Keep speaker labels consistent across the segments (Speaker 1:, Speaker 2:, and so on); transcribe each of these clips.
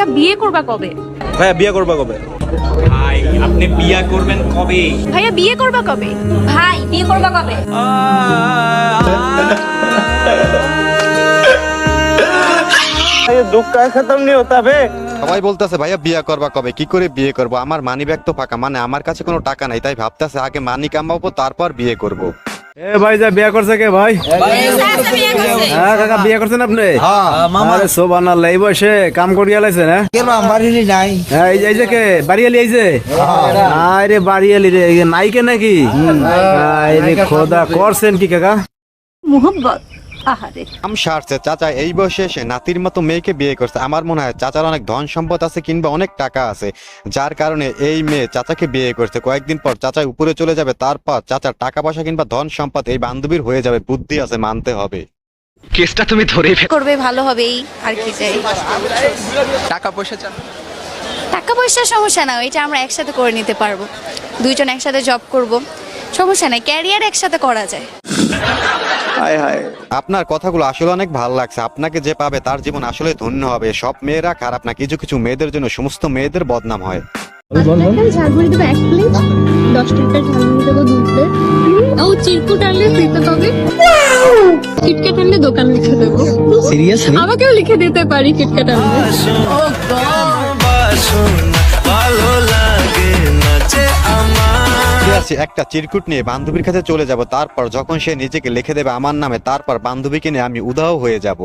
Speaker 1: ভাইয়া বিয়ে করবা কবে?
Speaker 2: ভাইয়া বিয়ে করবা কবে?
Speaker 3: ভাই আপনি বিয়া করবেন কবে?
Speaker 1: ভাইয়া বিয়ে করবা কবে?
Speaker 4: ভাই বিয়ে করবা কবে?
Speaker 2: দুঃখ খতম
Speaker 5: সবাই বলতেছে ভাইয়া বিয়ে করবা কবে? কি করে বিয়ে করব? আমার মানি ব্যাগ তো ফাঁকা মানে আমার কাছে কোনো টাকা নাই তাই ভাবতেছে আগে মানি কামাবো তারপর বিয়ে করব।
Speaker 2: এ ভাই যা বিয়ে করছে কে ভাই? হ্যাঁ কাকা বিয়ে করছেন আপনি? আরে সোবান আল্লাহ এই বয়সে কাম করিয়া লাইছে না
Speaker 6: কেন আমার নাই?
Speaker 2: হ্যাঁ এই যে- কে? বাড়িয়ালি এই যে? আরে বাড়িয়ালি রে নাইকে নাকি? আরে খোদা করছেন কি কাকা?
Speaker 1: মোহব্বত আহারে।
Speaker 5: আম সারছে চাচা এই বয়সে এসে নাতির মতো মেয়েকে বিয়ে করছে। আমার মনে হয় চাচার অনেক ধন সম্পদ আছে কিংবা অনেক টাকা আছে। যার কারণে এই মেয়ে চাচাকে বিয়ে করছে। কয়েকদিন পর চাচা উপরে চলে যাবে তারপর চাচার টাকা পয়সা কিংবা ধন সম্পদ এই বান্ধবীর হয়ে যাবে। বুদ্ধি আছে মানতে হবে।
Speaker 3: কেসটা তুমি ধরে
Speaker 4: করবে? ভালো হবেই আর কি চাই।
Speaker 6: টাকা পয়সা চান?
Speaker 4: টাকা পয়সার সমস্যা না এটা আমরা একসাথে করে নিতে পারব। দুইজন একসাথে জব করব। সমস্যা নাই ক্যারিয়ার একসাথে করা যায়।
Speaker 5: আপনার কথাগুলো আসলে অনেক ভালো লাগছে আপনাকে যে পাবে তার জীবন আসলে ধন্য হবে সব মেয়েরা খারাপ না কিছু কিছু মেয়েদের জন্য সমস্ত মেয়েদের বদনাম হয়
Speaker 7: ঝালমুড়ি দেবো এক প্লেট দশ টাকার ঝালমুড়ি দেবো দুই প্লেট ও চিরকুট আনলে ফ্রিতে পাবে কিটক্যাট আনলে দোকান লিখে দেবো
Speaker 6: সিরিয়াসলি
Speaker 7: আমাকেও লিখে দিতে পারি কিটক্যাট আনলে
Speaker 5: ঠিক আছে, একটা চিরকুট নিয়ে বান্ধবীর কাছে চলে যাব। তারপর যখন সে নিজেকে লিখে দেবে আমার নামে তারপর বান্ধবীকে নিয়ে আমি উদাও হয়ে যাব।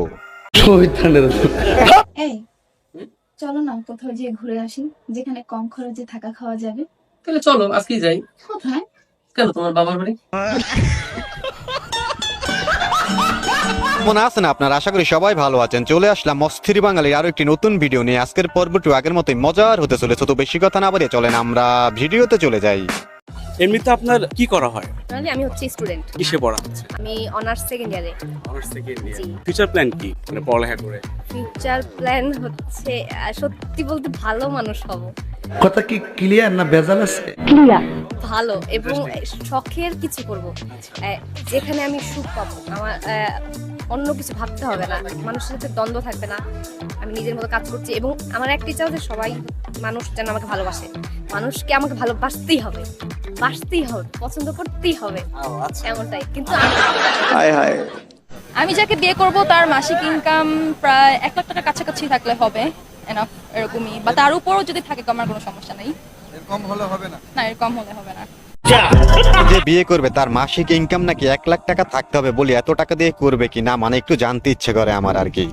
Speaker 8: এই চলো না কোথাও গিয়ে ঘুরে আসি যেখানে কম খরচে থাকা খাওয়া যাবে।
Speaker 9: তাহলে চলো আজকেই যাই।
Speaker 8: কোথায়?
Speaker 9: কেন তোমার বাবার বাড়ি?
Speaker 5: মনে আছে না আপনার? আশা করি সবাই ভালো আছেন। চলে আসলাম অস্থির বাঙালির আরও একটি নতুন ভিডিও নিয়ে। আজকের পর্বটি আগের মতোই মজার হতে চলেছে তো বেশি কথা না বাড়িয়ে চলেন আমরা ভিডিওতে চলে যাই।
Speaker 10: এমনিতে আপনার কি করা হয়?
Speaker 1: তাহলে আমি হচ্ছে স্টুডেন্ট
Speaker 10: কিসে পড়া হচ্ছে
Speaker 1: আমি অনার্স সেকেন্ড ইয়ারে
Speaker 10: অনার্স সেকেন্ড
Speaker 1: জি।
Speaker 10: ফিউচার প্ল্যান কি? মানে পড়ালেখা করে।
Speaker 1: ফিউচার প্ল্যান হচ্ছে আহ, সত্যি বলতে ভালো মানুষ হব।
Speaker 6: কথা কি ক্লিয়ার না বেজাল আছে?
Speaker 1: ক্লিয়ার ভালো এবং শখের কিছু করব। আহ, যেখানে আমি সুখ পাবো। আমার আহ, অন্য কিছু ভাবতে হবে না। মানুষের সাথে দ্বন্দ্ব থাকবে না। আমি নিজের মতো কাজ করছি এবং আমার একটা ইচ্ছা হচ্ছে সবাই মানুষ যেন আমাকে ভালোবাসে। মানুষকে আমাকে ভালোবাসতেই হবে। বাসতেই হবে পছন্দ করতেই হবে। এমনটাই। কিন্তু আমি-
Speaker 4: আমি যাকে বিয়ে করব তার মাসিক ইনকাম প্রায় এক লাখ টাকার কাছাকাছি থাকলে হবে। এনাফ এরকমই। বা তার উপরও যদি থাকে তো আমার কোনো সমস্যা নেই।
Speaker 6: কম হলে হবে না।
Speaker 4: না এর কম হলে হবে না।
Speaker 5: যে বিয়ে করবে, তার মাসিক ইনকাম নাকি এক লাখ টাকা থাকতে হবে বলে এত টাকা দিয়ে করবে কি না মানে একটু জানতে ইচ্ছে করে আমার আর কি।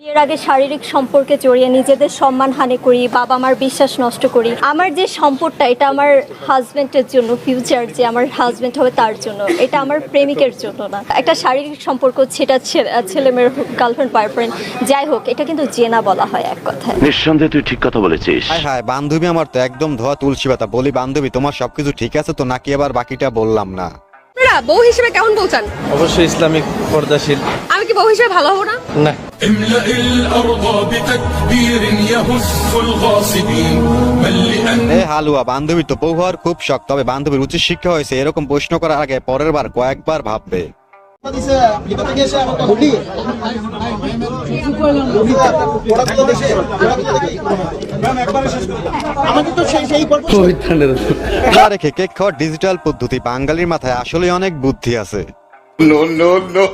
Speaker 7: বিয়ের আগে শারীরিক সম্পর্কে জড়িয়ে নিজেদের সম্মান হানি করি বাবা মার বিশ্বাস নষ্ট করি। আমার যে সম্পদটা এটা আমার হাজবেন্ডের জন্য ফিউচার যে আমার হাজবেন্ড হবে তার জন্য। এটা আমার প্রেমিকের জন্য না। একটা শারীরিক সম্পর্ক সেটা ছেলে মেয়ের গার্লফ্রেন্ড বয়ফ্রেন্ড যাই হোক এটা কিন্তু জেনা বলা হয় এক কথায়।
Speaker 11: নিঃসন্দেহে তুই ঠিক কথা বলেছিস।
Speaker 5: হায় হায় বান্ধবী আমার তো একদম ধোয়া তুলসী পাতা। বলি বান্ধবী তোমার সবকিছু ঠিক আছে তো? নাকি আবার বাকিটা বললাম না?
Speaker 1: আপনারা বউ হিসেবে কেমন বলছেন?
Speaker 2: অবশ্যই ইসলামিক পর্দাশীল।
Speaker 1: আমি কি বউ হিসেবে ভালো হব না?
Speaker 2: না।
Speaker 11: املأ الأرض بتكبير يهز الغاصبين من لأن
Speaker 5: এ হালুয়া বান্ধবী তো বউ হওয়ার খুব শখ তবে বান্ধবীর উচ্চ শিক্ষা হয়েছে এরকম প্রশ্ন করার আগে পরের বার কয়েকবার ভাববে না রেখে কেক খাওয়ার ডিজিটাল পদ্ধতি বাঙালির মাথায় আসলে অনেক বুদ্ধি আছে
Speaker 11: No no no.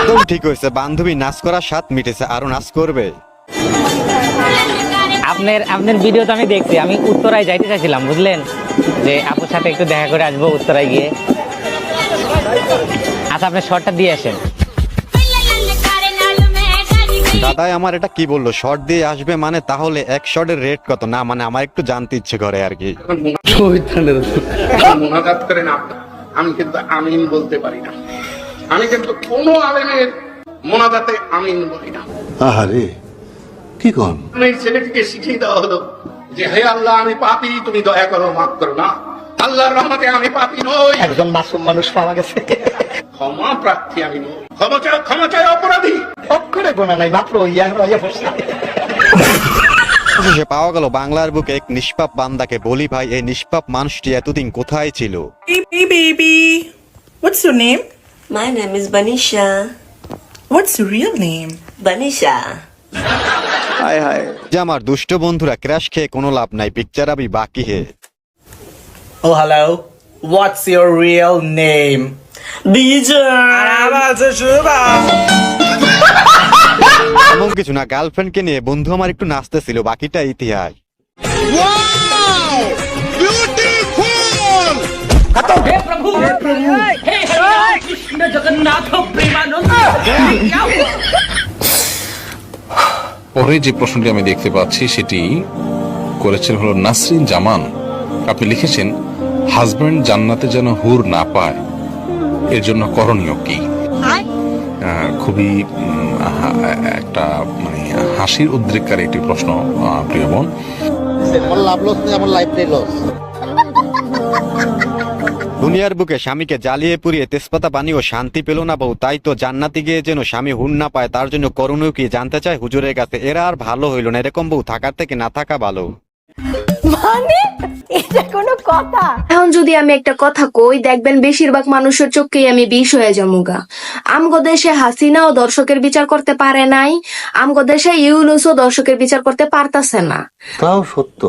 Speaker 5: একদম ঠিক হয়েছে বান্ধবী নাচ করার স্বাদ মিটেছে আরও নাচ করবে।
Speaker 9: আপনার আপনার ভিডিও তো আমি দেখছি আমি উত্তরায় যাইতে চাইছিলাম বুঝলেন? যে আপুর সাথে একটু দেখা করে আসব উত্তরায় গিয়ে। আচ্ছা আপনার শর্টটা দিয়ে আসেন।
Speaker 5: দাদাই আমার এটা কি বলল? শর্ট দিয়ে আসবে মানে তাহলে এক শর্টের রেট কত? না মানে আমার একটু জানতে ইচ্ছে করে আর কি।
Speaker 11: মোনাজাত করেন আমি কিন্তু আমিন বলতে পারি না। আমি কিন্তু কোনো আলেমের মোনাজাতে আমিন বলি না।
Speaker 6: আহারে কি কন?
Speaker 11: আমি ছেলেটিকে শিখিয়ে দেওয়া হলো যে হে আল্লাহ আমি পাপি তুমি দয়া করো মাফ করো না। আল্লাহর রহমতে আমি পাপি নই।
Speaker 6: একজন মাসুম মানুষ পাওয়া গেছে।
Speaker 11: ক্ষমা প্রার্থী আমি নই। ক্ষমা চাই ক্ষমা চাই অপরাধী।
Speaker 6: অক্ষরে গোনা নাই মাত্র ইয়া ইয়া বসে
Speaker 5: অবশেষে পাওয়া গেল বাংলার বুকে এক নিষ্পাপ বান্দাকে বলি ভাই এই নিষ্পাপ মানুষটি এতদিন কোথায় ছিল?
Speaker 9: Hey baby, what's your name?
Speaker 12: My name is Banisha.
Speaker 13: What's your real name?
Speaker 12: Banisha.
Speaker 5: যে আমার দুষ্ট বন্ধুরা ক্র্যাশ খেয়ে কোনো লাভ নাই পিকচার আবি বাকি হে।
Speaker 13: Oh, hello. What's your real name?
Speaker 5: এমন কিছু না গার্লফ্রেন্ডকে নিয়ে বন্ধু আমার একটু নাচতেছিল বাকিটা ইতিহাস
Speaker 14: পরে যে প্রশ্নটি আমি দেখতে পাচ্ছি সেটি করেছেন হলো নাসরিন জামান আপনি লিখেছেন হাজব্যান্ড জান্নাতে যেন হুর না পায় এর জন্য করণীয় কি? খুবই একটা মানে হাসির উদ্রেককারী একটি প্রশ্ন প্রিয় বোন।
Speaker 5: দুনিয়ার বুকে স্বামীকে জ্বালিয়ে পুড়িয়ে তেজপাতা বানিয়েও শান্তি পেল না বউ তাই তো জান্নাতি গিয়ে যেন স্বামী হুন না পায় তার জন্য করণীয় কি জানতে চায় হুজুরের কাছে? এরা আর ভালো হইল না এরকম বউ থাকার থেকে না থাকা ভালো।
Speaker 7: মানে? এটা কোনো কথা।
Speaker 8: এখন যদি আমি একটা কথা কই দেখবেন বেশিরভাগ মানুষের চোখেই আমি বিষ হয়ে যামুগা। আমগো দেশে হাসিনাও দর্শকের বিচার করতে পারে নাই আমগো দেশে ইউনুসও দর্শকের বিচার করতে পারতাছে না।
Speaker 15: তাও সত্য।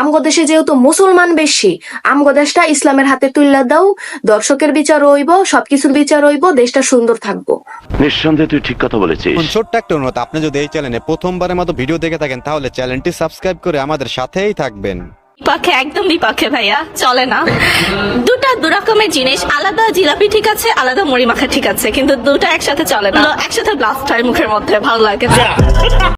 Speaker 8: আমগো দেশে যেহেতু মুসলমান বেশি আমগো দেশটা ইসলামের হাতে তুললা দাও দর্শকের বিচার হইব সবকিছুর বিচার হইব দেশটা সুন্দর থাকব।
Speaker 15: নিঃসন্দেহে তুই ঠিক কথা বলেছিস।
Speaker 5: ছোট্ট একটা অনুরোধ আপনি যদি এই চ্যানেলে প্রথমবারের মতো ভিডিও দেখে থাকেন তাহলে চ্যানেলটি সাবস্ক্রাইব করে আমাদের সাথেই থাকবেন।
Speaker 12: বিপক্ষে একদম বিপক্ষে ভাইয়া, চলে না। দুটা দু রকমের জিনিস, আলাদা জিলাপি ঠিক আছে, আলাদা মুড়ি মাখা ঠিক আছে, কিন্তু দুটা একসাথে চলে না। একসাথে ব্লাস্ট হয় মুখের মধ্যে, ভালো লাগে।